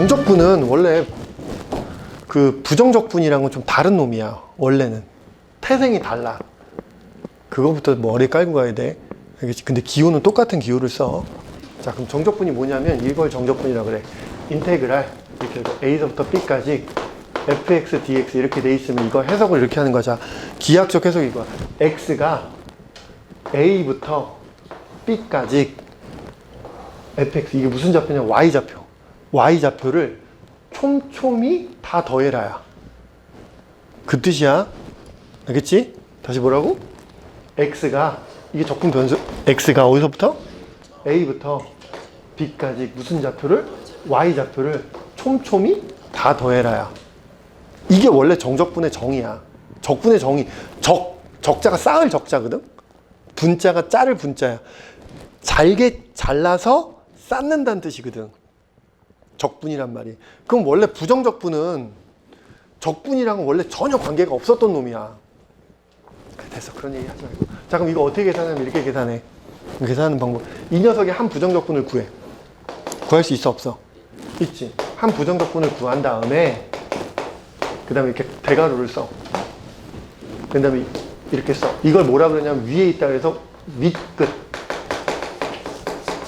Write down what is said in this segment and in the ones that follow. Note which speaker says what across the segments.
Speaker 1: 정적분은 원래 그 부정적분이랑은 좀 다른 놈이야. 원래는 태생이 달라. 그거부터 머리에 깔고 가야 돼. 알겠지? 근데 기호는 똑같은 기호를 써. 자, 그럼 정적분이 뭐냐면 이걸 정적분이라 그래. 인테그랄 이렇게 해서 a서부터 b까지 fx, dx 이렇게 돼 있으면 이거 해석을 이렇게 하는 거자. 기하학적 해석이 이거야. x가 a부터 b까지 fx 이게 무슨 좌표냐? y 좌표. Y 좌표를 촘촘히 다 더해라야. 그 뜻이야. 알겠지? 다시 뭐라고? x가 이게 적분 변수 x가 어디서부터? a부터 b까지 무슨 좌표를? y 좌표를 촘촘히 다 더해라야. 이게 원래 정적분의 정이야. 적분의 정의. 적, 적자가 쌓을 적자거든? 분자가 자를 분자야. 잘게 잘라서 쌓는다는 뜻이거든. 적분이란 말이. 그럼 원래 부정적분은 적분이랑은 원래 전혀 관계가 없었던 놈이야. 됐어. 그런 얘기 하지 말고. 자, 그럼 이거 어떻게 계산하면 이렇게 계산해. 계산하는 방법. 이 녀석의 한 부정적분을 구해. 구할 수 있어, 없어? 있지. 한 부정적분을 구한 다음에, 그 다음에 이렇게 대가로를 써. 그 다음에 이렇게 써. 이걸 뭐라 그러냐면 위에 있다 그래서 밑끝.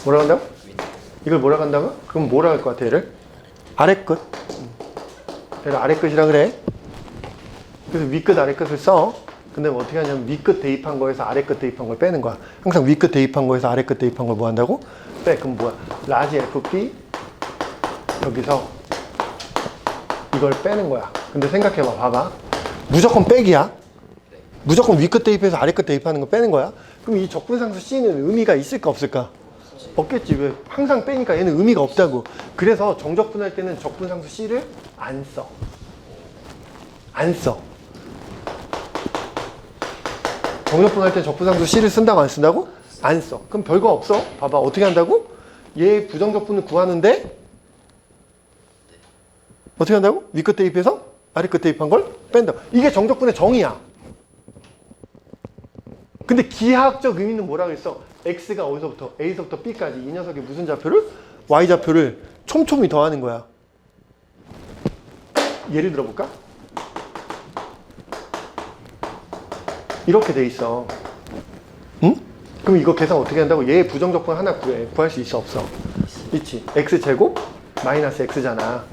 Speaker 1: 뭐라 한다고? 이걸 뭐라 한다고? 그럼 뭐라 할 것 같아, 얘를? 아래 끝. 얘를 아래 끝이라 그래. 그래서 위끝, 아래 끝을 써. 근데 뭐 어떻게 하냐면 위끝 대입한 거에서 아래끝 대입한 걸 빼는 거야. 항상 위끝 대입한 거에서 아래끝 대입한 걸 뭐 한다고? 빼. 그럼 뭐야? 라지 FP 여기서 이걸 빼는 거야. 근데 생각해봐. 봐봐. 무조건 빼기야. 무조건 위끝 대입해서 아래끝 대입하는 거 빼는 거야. 그럼 이 적분상수 C는 의미가 있을까 없을까? 없겠지. 왜? 항상 빼니까 얘는 의미가 없다고. 그래서 정적분할 때는 적분상수 C를 안 써. 안 써. 정적분할 때 적분상수 C를 쓴다고 안 쓴다고? 안 써. 그럼 별거 없어. 봐봐. 어떻게 한다고? 얘 부정적분을 구하는데 어떻게 한다고? 위끝 대입해서 아래 끝 대입한 걸 뺀다. 이게 정적분의 정의야. 근데 기하학적 의미는 뭐라 그랬어? x가 어디서부터 a서부터 b까지 이 녀석의 무슨 좌표를 y 좌표를 촘촘히 더하는 거야. 예를 들어볼까? 이렇게 돼 있어. 응? 그럼 이거 계산 어떻게 한다고? 얘 부정적분 하나 구해. 구할 수 있어 없어? 있지. x 제곱 마이너스 x잖아.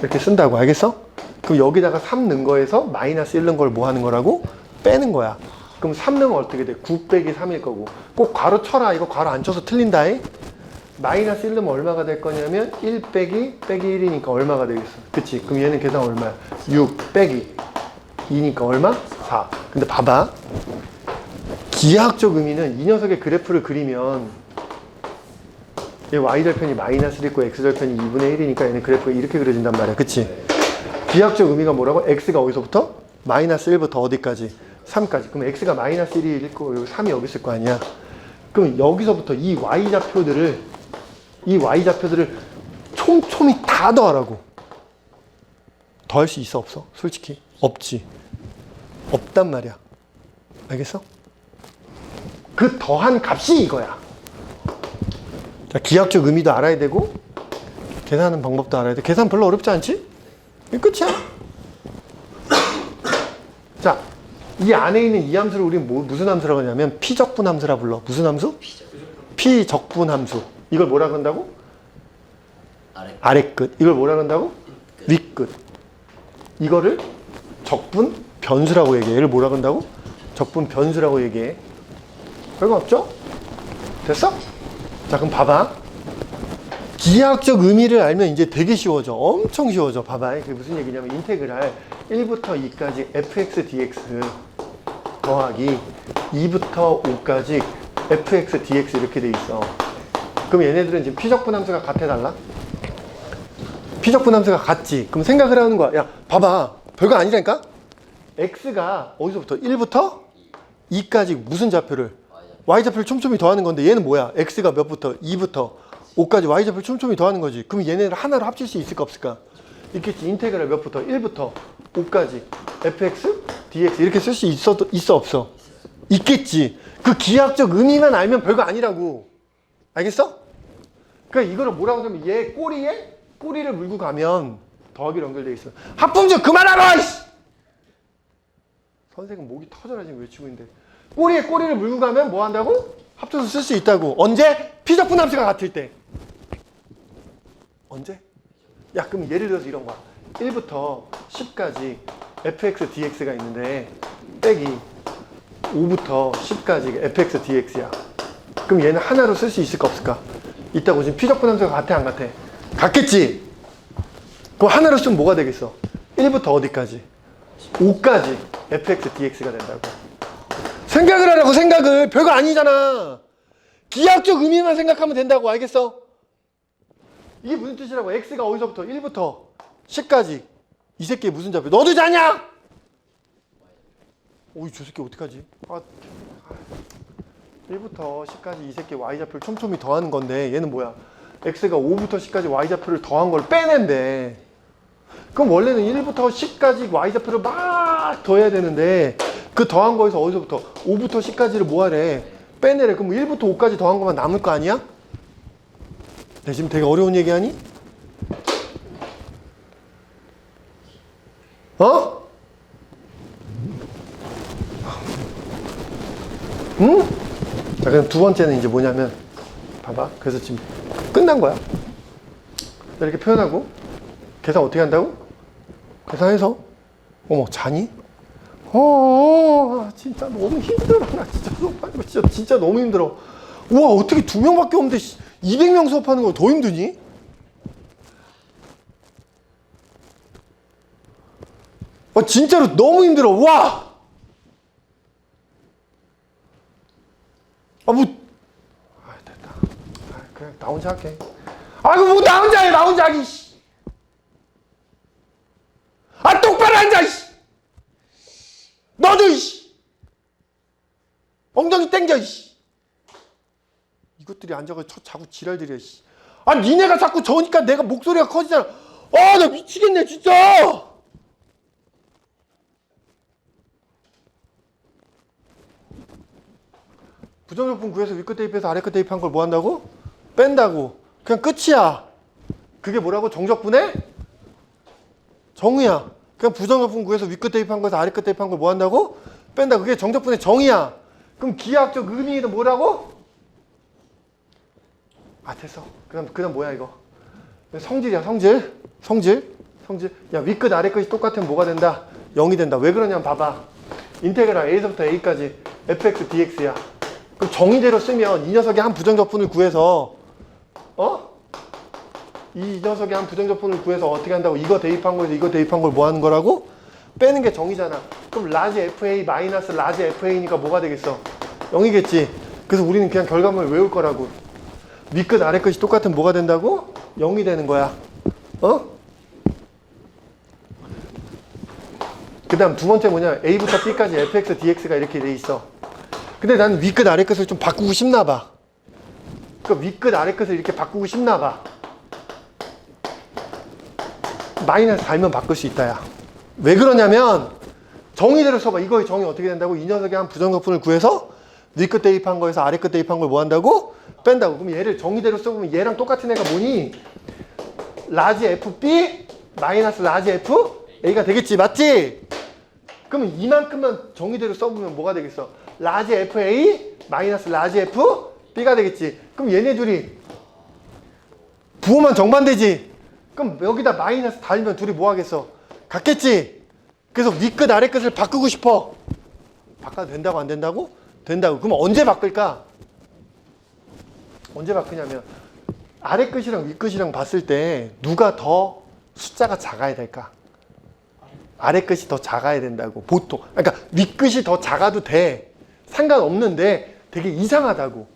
Speaker 1: 이렇게 쓴다고 알겠어? 그럼 여기다가 3 넣은 거에서 마이너스 1 넣은 걸 뭐 하는 거라고? 빼는 거야. 그럼 3 넣으면 어떻게 돼? 9 빼기 3일 거고. 꼭 괄호 쳐라. 이거 괄호 안 쳐서 틀린다. 이 마이너스 1 넣으면 얼마가 될 거냐면 1 빼기 빼기 1이니까 얼마가 되겠어? 그치? 그럼 얘는 계산 얼마야? 6 빼기 2니까 얼마? 4. 근데 봐봐. 기하학적 의미는 이 녀석의 그래프를 그리면 얘 y절편이 마이너스 1 있고 x절편이 2분의 1이니까 얘는 그래프가 이렇게 그려진단 말이야. 그치? 기하학적 의미가 뭐라고? x가 어디서부터? 마이너스 1부터 어디까지? 3까지. 그럼 x가 마이너스 1이 있고 여기 3이 여기 있을 거 아니야? 그럼 여기서부터 이 y좌표들을 이 y좌표들을 촘촘히 다 더하라고. 더할 수 있어 없어? 솔직히 없지. 없단 말이야. 알겠어? 그 더한 값이 이거야. 자, 기하학적 의미도 알아야 되고 계산하는 방법도 알아야 돼. 계산 별로 어렵지 않지? 이게 끝이야. 자, 이 안에 있는 이 함수를 우리 뭐, 무슨 함수라고 하냐면 피적분 함수라 불러. 무슨 함수? 피적분 함수. 이걸 뭐라 그런다고?
Speaker 2: 아래
Speaker 1: 아래 끝. 이걸 뭐라 그런다고? 윗끝. 이거를 적분 변수라고 얘기해. 얘를 뭐라 그런다고? 적분 변수라고 얘기해. 별거 없죠? 됐어? 자, 그럼 봐봐. 기하학적 의미를 알면 이제 되게 쉬워져. 엄청 쉬워져. 봐봐. 그게 무슨 얘기냐면 인테그랄 1부터 2까지 fx dx 더하기 2부터 5까지 fx dx 이렇게 돼 있어. 그럼 얘네들은 지금 피적분 함수가 같아 달라? 피적분 함수가 같지. 그럼 생각을 하는 거야. 야, 봐봐. 별거 아니라니까? x가 어디서부터? 1부터 2까지 무슨 좌표를? y좌표를 촘촘히 더하는 건데 얘는 뭐야? x가 몇부터? 2부터 5까지 y좌표를 촘촘히 더하는 거지. 그럼 얘네를 하나로 합칠 수 있을까 없을까? 있겠지. 인테그랄 몇부터? 1부터 5까지 fx, dx 이렇게 쓸 수 있어, 있어 없어? 있겠지. 그 기하학적 의미만 알면 별거 아니라고. 알겠어? 그러니까 이거를 뭐라고 하면 얘 꼬리에 꼬리를 물고 가면 더하기로 연결돼 있어. 합품 좀 그만하라! 이씨! 선생은 목이 터져라 지금 외치고 있는데 꼬리에 꼬리를 물고 가면 뭐 한다고? 합쳐서 쓸 수 있다고. 언제? 피적분 함수가 같을 때. 언제? 야 그럼 예를 들어서 이런 거야. 1부터 10까지 fx dx가 있는데 빼기 5부터 10까지 fx dx야. 그럼 얘는 하나로 쓸 수 있을까 없을까? 있다고 지금 피적분 함수가 같아 안 같아? 같겠지? 그럼 하나로 쓰면 뭐가 되겠어? 1부터 어디까지? 5까지 fx dx가 된다고. 생각을 하라고 생각을 별거 아니잖아. 기하학적 의미만 생각하면 된다고 알겠어? 이게 무슨 뜻이라고? x가 어디서부터 1부터 10까지 이 새끼 무슨 좌표? 너도 자냐? 오이 저 새끼 어떡하지? 아, 1부터 10까지 이 새끼 y좌표를 촘촘히 더하는 건데 얘는 뭐야? x가 5부터 10까지 y좌표를 더한 걸 빼낸대. 그럼 원래는 1부터 10까지 y좌표를 막 더해야 되는데 그 더한 거에서 어디서부터 5부터 10까지를 뭐하래? 빼내래. 그럼 1부터 5까지 더한 것만 남을 거 아니야? 내 지금 되게 어려운 얘기하니? 어? 응? 자, 그럼 두 번째는 이제 뭐냐면, 봐봐. 그래서 지금 끝난 거야. 이렇게 표현하고, 계산 어떻게 한다고? 계산해서, 어머, 자니? 어, 진짜 너무 힘들어. 나 진짜 수업하는 거 진짜, 진짜 너무 힘들어. 우와, 어떻게 두 명밖에 없는데, 200명 수업하는 거 더 힘드니? 진짜로 너무 힘들어. 와! 아, 뭐. 아, 됐다. 아, 그냥 나 혼자 할게. 아이고, 뭐, 나 혼자 해, 나 혼자 하기, 씨. 아, 똑바로 앉아, 씨. 너도, 씨. 엉덩이 땡겨, 씨. 이것들이 앉아가지고 저- 자꾸 지랄들이야, 씨. 아, 니네가 자꾸 저니까 내가 목소리가 커지잖아. 아, 나 미치겠네, 진짜. 부정적분 구해서 윗끝 대입해서 아래끝 대입한 걸 뭐 한다고? 뺀다고. 그냥 끝이야. 그게 뭐라고? 정적분의 정의야. 그냥 부정적분 구해서 윗끝 대입한 거에서 아래끝 대입한 걸 뭐 한다고? 뺀다. 그게 정적분의 정의야. 그럼 기하학적 의미는 뭐라고? 아 됐어. 그다음 그다음 뭐야 이거? 성질이야 성질. 성질. 성질. 야 윗끝 아래끝이 똑같으면 뭐가 된다? 0이 된다. 왜 그러냐면 봐봐. 인테그랄 a서부터 a까지 fx dx야. 그럼 정의대로 쓰면 이 녀석이 한 부정적분을 구해서 어? 이 녀석이 한 부정적분을 구해서 어떻게 한다고? 이거 대입한 거에서 이거 대입한 걸 뭐 하는 거라고? 빼는 게 정의잖아. 그럼 라지 FA 마이너스 라지 FA니까 뭐가 되겠어? 0이겠지. 그래서 우리는 그냥 결과물을 외울 거라고. 윗끝 아래 끝이 똑같으면 뭐가 된다고? 0이 되는 거야. 어? 그 다음 두 번째 뭐냐 A부터 B까지 fx, dx가 이렇게 돼 있어 근데 나는 위끝 아래 끝을 좀 바꾸고 싶나 봐 그러니까 위끝 아래 끝을 이렇게 바꾸고 싶나 봐 마이너스 달면 바꿀 수 있다 야 왜 그러냐면 정의대로 써봐 이거의 정의 어떻게 된다고 이 녀석이 한 부정적분을 구해서 위끝 대입한 거에서 아래끝 대입한 걸 뭐 한다고? 뺀다고 그럼 얘를 정의대로 써보면 얘랑 똑같은 애가 뭐니? 라지 FB 마이너스 라지 F A가 되겠지 맞지? 그러면 이만큼만 정의대로 써보면 뭐가 되겠어? 라지 FA 마이너스 라지 F B가 되겠지. 그럼 얘네 둘이 부호만 정반대지. 그럼 여기다 마이너스 달면 둘이 뭐 하겠어? 같겠지. 그래서 위끝 아래 끝을 바꾸고 싶어. 바꿔도 된다고 안 된다고? 된다고. 그럼 언제 바꿀까? 언제 바꾸냐면 아래 끝이랑 윗끝이랑 봤을 때 누가 더 숫자가 작아야 될까? 아래 끝이 더 작아야 된다고 보통 그러니까 윗끝이 더 작아도 돼 상관없는데 되게 이상하다고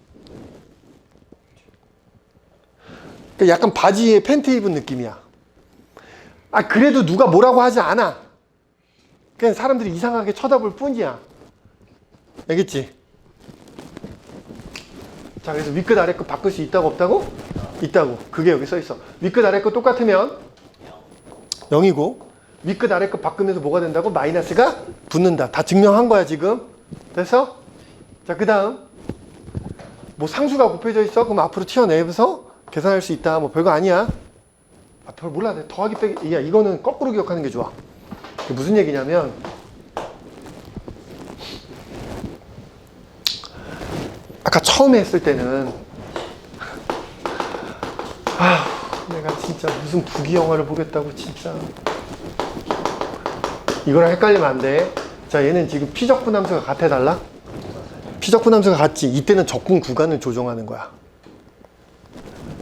Speaker 1: 그러니까 약간 바지에 팬티 입은 느낌이야 아 그래도 누가 뭐라고 하지 않아 그냥 사람들이 이상하게 쳐다볼 뿐이야 알겠지? 자 그래서 윗끝 아래 끝 바꿀 수 있다고 없다고? 있다고 그게 여기 써 있어 윗끝 아래 끝 똑같으면 0이고 윗끝 아래 끝 바꾸면서 뭐가 된다고? 마이너스가 붙는다. 다 증명한 거야 지금. 됐어? 자 그 다음 뭐 상수가 곱해져 있어? 그럼 앞으로 튀어내면서 계산할 수 있다. 뭐 별거 아니야. 아, 별 몰라. 내 더하기 빼기. 야, 이거는 거꾸로 기억하는 게 좋아. 무슨 얘기냐면, 아까 처음에 했을 때는, 아, 내가 진짜 무슨 부기 영화를 보겠다고, 진짜. 이거랑 헷갈리면 안 돼. 자, 얘는 지금 피적분 함수가 같아 달라? 피적분 함수가 같지. 이때는 적분 구간을 조정하는 거야.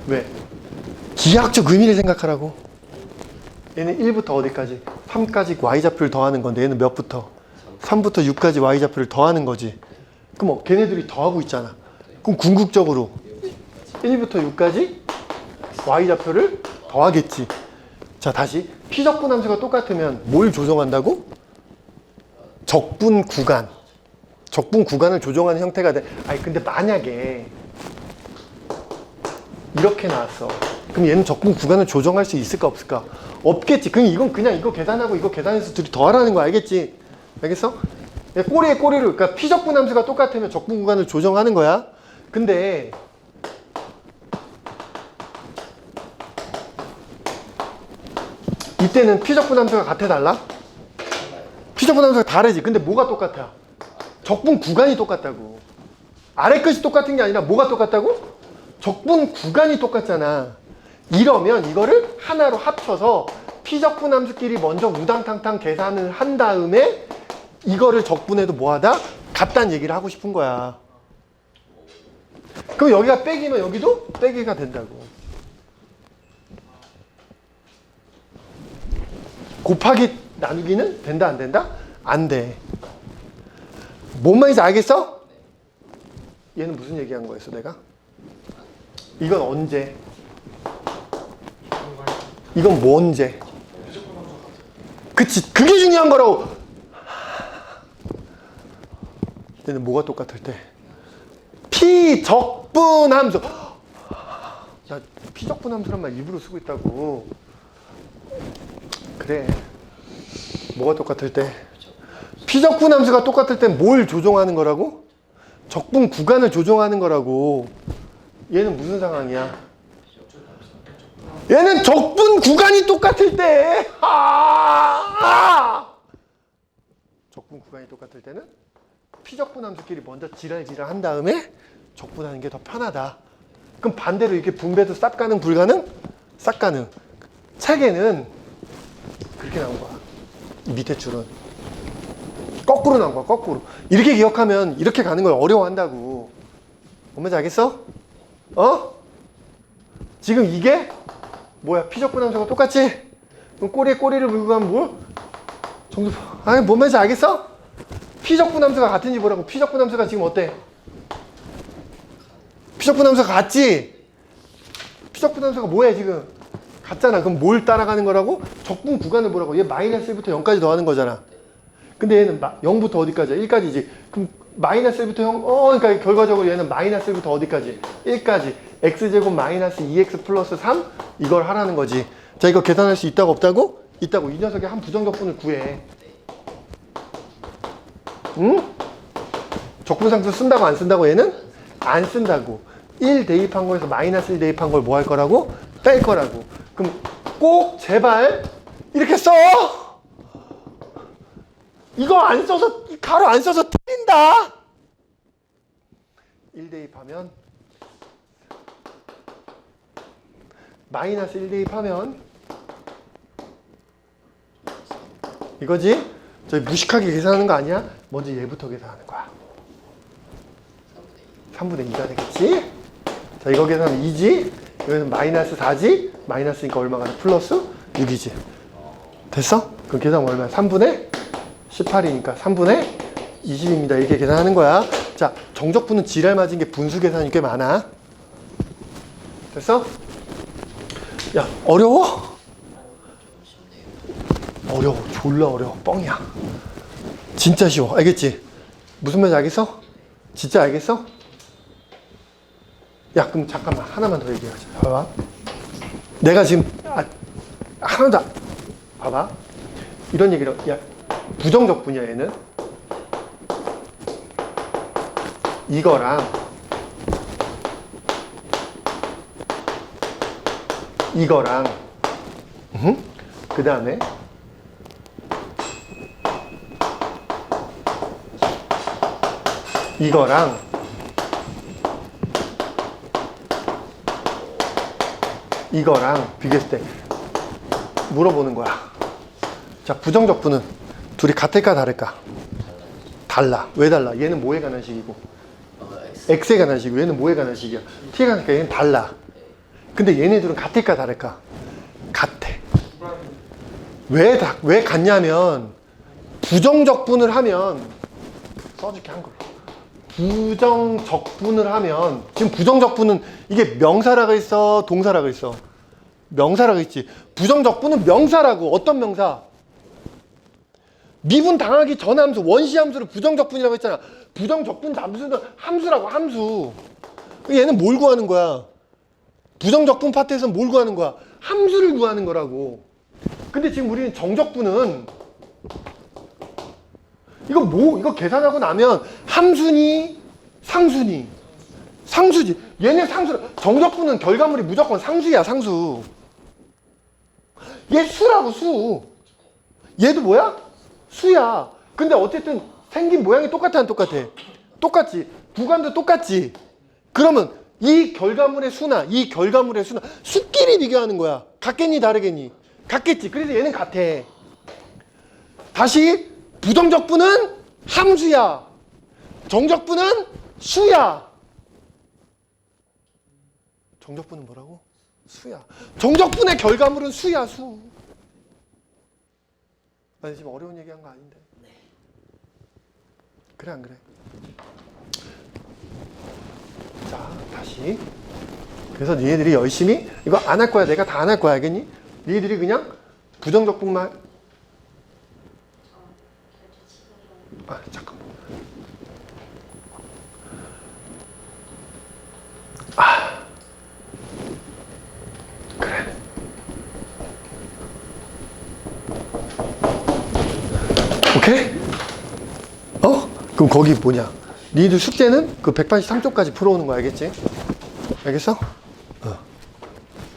Speaker 1: 왜? 기하학적 의미를 생각하라고. 얘는 1부터 어디까지? 3까지 y좌표를 더하는 건데 얘는 몇부터? 3부터 6까지 y좌표를 더하는 거지. 그럼 뭐 걔네들이 더하고 있잖아. 그럼 궁극적으로 1부터 6까지 y좌표를 더하겠지. 자 다시 피적분 함수가 똑같으면 뭘 조정한다고? 적분 구간. 적분 구간을 조정하는 형태가 돼. 아니 근데 만약에 이렇게 나왔어. 그럼 얘는 적분 구간을 조정할 수 있을까 없을까? 없겠지. 그럼 이건 그냥 이거 계산하고 이거 계산해서 둘이 더하라는 거 알겠지? 알겠어? 예, 꼬리에 꼬리를 그러니까 피적분 함수가 똑같으면 적분 구간을 조정하는 거야. 근데 이때는 피적분 함수가 같아 달라? 피적분 함수가 다르지. 근데 뭐가 똑같아? 적분 구간이 똑같다고. 아래 끝이 똑같은 게 아니라 뭐가 똑같다고? 적분 구간이 똑같잖아. 이러면 이거를 하나로 합쳐서 피적분 함수끼리 먼저 우당탕탕 계산을 한 다음에 이거를 적분해도 뭐하다? 같다는 얘기를 하고 싶은 거야. 그럼 여기가 빼기면 여기도 빼기가 된다고. 곱하기 나누기는 된다 안 된다? 안 돼. 뭔 말인지 알겠어? 얘는 무슨 얘기한 거였어 내가? 이건 언제? 이건 뭐 언제? 그치 그게 중요한 거라고 얘는 뭐가 똑같을 때? 피적분 함수 야 피적분 함수란 말 일부러 쓰고 있다고 그래 뭐가 똑같을 때? 피적분 함수가 똑같을 땐 뭘 조정하는 거라고? 적분 구간을 조정하는 거라고 얘는 무슨 상황이야? 얘는 적분 구간이 똑같을 때 아! 적분 구간이 똑같을 때는 피적분 함수끼리 먼저 지랄지랄 한 다음에 적분하는 게 더 편하다 그럼 반대로 이렇게 분배도 쌉 가능 불가능? 싹 가능 책에는 그렇게 나온 거야 이 밑에 줄은 거꾸로 나온 거야 거꾸로 이렇게 기억하면 이렇게 가는 걸 어려워한다고 뭔지 알겠어? 어? 지금 이게 뭐야 피적분 함수가 똑같지? 그럼 꼬리에 꼬리를 물고 가면 뭐? 정도 아니 뭔 말인지 알겠어? 피적분 함수가 같은지 보라고 피적분 함수가 지금 어때? 피적분 함수가 같지? 피적분 함수가 뭐야 지금? 같잖아 그럼 뭘 따라가는 거라고? 적분 구간을 보라고 얘 마이너스 1부터 0까지 더하는 거잖아 근데 얘는 마, 0부터 어디까지야? 1까지지. 그럼 마이너스 1부터 0, 어, 그러니까 결과적으로 얘는 마이너스 1부터 어디까지? 1까지. x제곱 마이너스 2x 플러스 3? 이걸 하라는 거지. 자, 이거 계산할 수 있다고 없다고? 있다고. 이 녀석의 한 부정적분을 구해. 응? 적분상수 쓴다고 안 쓴다고 얘는? 안 쓴다고. 1 대입한 거에서 마이너스 1 대입한 걸 뭐 할 거라고? 뺄 거라고. 그럼 꼭 제발 이렇게 써! 이거 안 써서 이 가로 안 써서 틀린다. 1 대입하면 마이너스 1 대입하면 이거지? 저희 무식하게 계산하는 거 아니야? 먼저 얘부터 계산하는 거야. 3분의 2가 되겠지? 자, 이거 계산하면 2지? 여기서 마이너스 4지? 마이너스니까 얼마가 돼? 플러스 6이지. 됐어? 그럼 계산하면 얼마야? 3분의 18이니까 3분의 20입니다. 이렇게 계산하는 거야. 자, 정적분은 지랄 맞은 게 분수 계산이 꽤 많아. 됐어? 야, 어려워? 어려워. 졸라 어려워. 뻥이야. 진짜 쉬워. 알겠지? 무슨 말인지 알겠어? 진짜 알겠어? 야, 그럼 잠깐만. 하나만 더 얘기하자. 봐봐. 내가 지금, 아, 하나도, 안- 봐봐. 이런 얘기를, 야, 부정적분이야, 얘는. 이거랑, 이거랑, 그 다음에 이거랑 이거랑 비교했을 때 물어보는 거야. 자, 부정적 분은 둘이 같을까 다를까? 달라. 왜 달라? 얘는 뭐에 관한 식이고. X에 관한 식이고 얘는 뭐에 관한 식이야? T에 관한 식이야. 얘는 달라. 근데 얘네들은 같을까 다를까? 같아. 왜, 다, 왜 같냐면 부정적분을 하면 써줄게 한글로 부정적분을 하면 지금 부정적분은 이게 명사라고 있어 동사라고 있어 명사라고 있지 부정적분은 명사라고 어떤 명사 미분 당하기 전 함수 원시 함수를 부정적분이라고 했잖아. 부정적분 함수는 함수라고 함수. 얘는 뭘 구하는 거야? 부정적분 파트에서는 뭘 구하는 거야? 함수를 구하는 거라고. 근데 지금 우리는 정적분은 이거 뭐 이거 계산하고 나면 함수니 상수니? 상수지. 얘네 상수 정적분은 결과물이 무조건 상수야 상수. 얘 수라고 수. 얘도 뭐야 수야 근데 어쨌든 생긴 모양이 똑같아 안 똑같아 똑같지 구간도 똑같지 그러면 이 결과물의 수나 이 결과물의 수나 수끼리 비교하는 거야 같겠니 다르겠니 같겠지 그래서 얘는 같아 다시 부정적분은 함수야. 정적분은 수야. 정적분은 뭐라고? 수야. 정적분의 결과물은 수야, 수. 아니 지금 어려운 얘기 한 거 아닌데. 그래 안 그래? 자 다시. 그래서 니네들이 열심히 이거 안 할 거야. 내가 다 안 할 거야, 알겠니? 니네들이 그냥 부정적분만 아 잠깐만. 아 그래. 오케이? 어? 그럼 거기 뭐냐? 니들 숙제는 그 183쪽까지 풀어오는 거 알겠지? 알겠어?